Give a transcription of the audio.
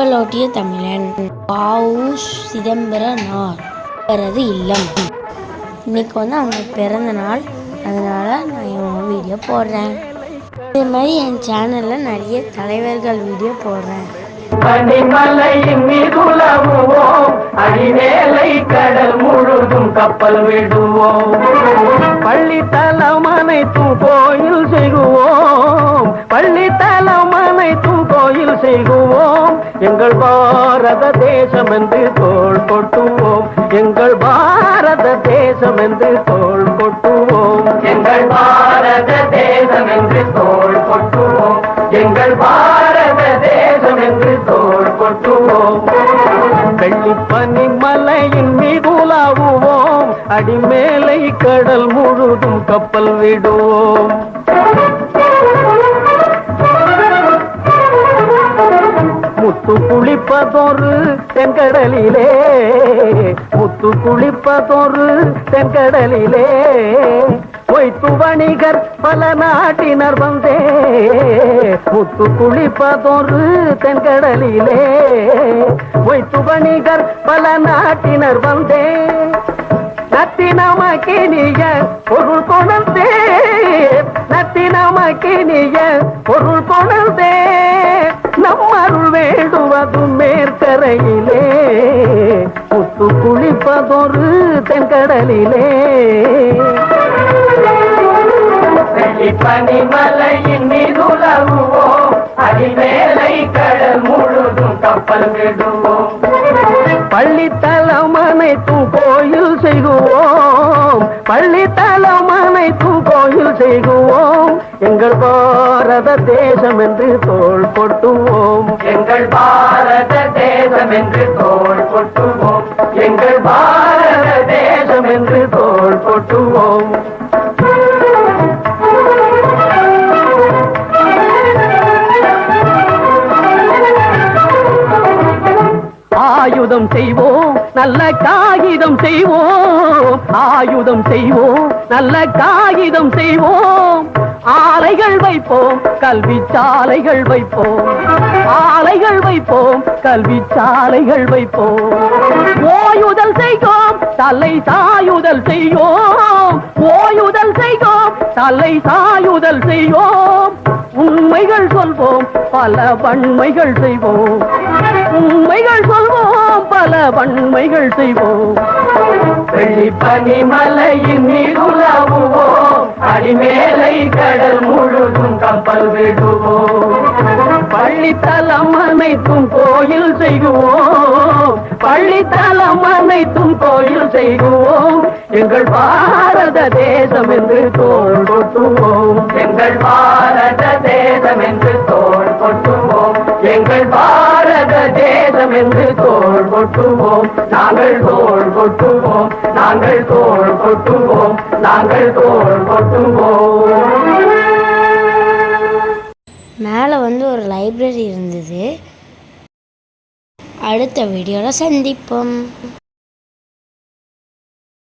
கப்பலோட்டிய தமிழன். பாவு சிதம்பரனார் அவரது இல்லம். இன்னைக்கு வந்து அவங்க பிறந்த நாள். அதனால் நான் இவங்க வீடியோ போடுறேன். இதே மாதிரி என் சேனலில் நிறைய தலைவர்கள் வீடியோ போடுறேன். அடிமேலை கடல் முழுதும் கப்பல் விடுவோம். பள்ளித்தலம் அனைத்தும் கோயில் செய்குவோம் பாரத தேசம் என்று தோள் கொட்டுவோம். எங்கள் பாரத தேசம் என்று தோள் கொட்டுவோம். எங்கள் பாரத தேசம் என்று தோள் கொட்டுவோம். எங்கள் பாரத தேசம் என்று தோள் கொட்டுவோம். வெள்ளிப்பனி மலையின் மீதுலாவுவோம் அடிமேலை கடல் முழுதும் கப்பல் விடுவோம். முத்து குளிப்பதொரு தென்கடலிலே முத்து குளிப்பதொரு தென்கடலிலே பொய்த்து வணிகர் பல நாட்டினர் வந்தே. முத்து குளிப்பதொரு தென்கடலிலே பொய்த்து வணிகர் பல நாட்டினர் வந்தே. நத்தினமக்கினிய பொருள் கொணர்ந்தே. நத்தினமக்கினிய பொருள் கொணர்ந்தே. முத்து குளிப்பதொரு தென்கடலிலே. பனிமலையின் மீதுலவுவோம் அடிமேலை கடல் முழுதும் கப்பல் விடுவோம் பள்ளித்தலம் அனைத்தும் கோயில் செய்குவோம் பள்ளித்தலம் அனைத்தும் கோயில் செய்குவோம் எங்கள் பாரத தேசம் என்று தோள் கொட்டுவோம். எங்கள் பாரத தேசம் என்று தோள் கொட்டுவோம். பாரத தேசம் என்று தோல் கொட்டுவோம் ஆயுதம் செய்வோம் நல்ல காகிதம் செய்வோம். ஆயுதம் செய்வோம் நல்ல காகிதம் செய்வோம். ஆலைகள் வைப்போம் கல்வி சாலைகள் வைப்போம். வைப்போம் கல்வி சாலைகள் வைப்போம். ஓயுதல் செய்தோம் தலை சாயுதல் செய்யோம். ஓயுதல் செய்தோம் தலை சாயுதல் செய்வோம் உண்மைகள் சொல்வோம் பல வன்மைகள் செய்வோம். உண்மைகள் சொல்வோம் பல வன்மைகள் செய்வோம். பனிமலையின் மலையின் மீதுலவுவோம் அடிமேலை கடல் முழுதும் கப்பல் விடுவோம். பள்ளித்தலம் அனைத்தும் கோயில் செய்குவோம் பள்ளித்தலம் அனைத்தும் கோயில் செய்குவோம் எங்கள் பாரத தேசம் என்று தோல் கொட்டுவோம். எங்கள் பாரத தேசம் என்று தோல் கொட்டுவோம். எங்கள் பாரத தேசம் என்று தோல் கொட்டுவோம். நாங்கள் தோல் கொட்டுவோம். நாங்கள் தோல் கொட்டுவோம். நாங்கள் தோல் கொட்டுவோம். மேலே வந்து ஒரு லைப்ரரி இருந்தது. அடுத்த வீடியோவில் சந்திப்போம்.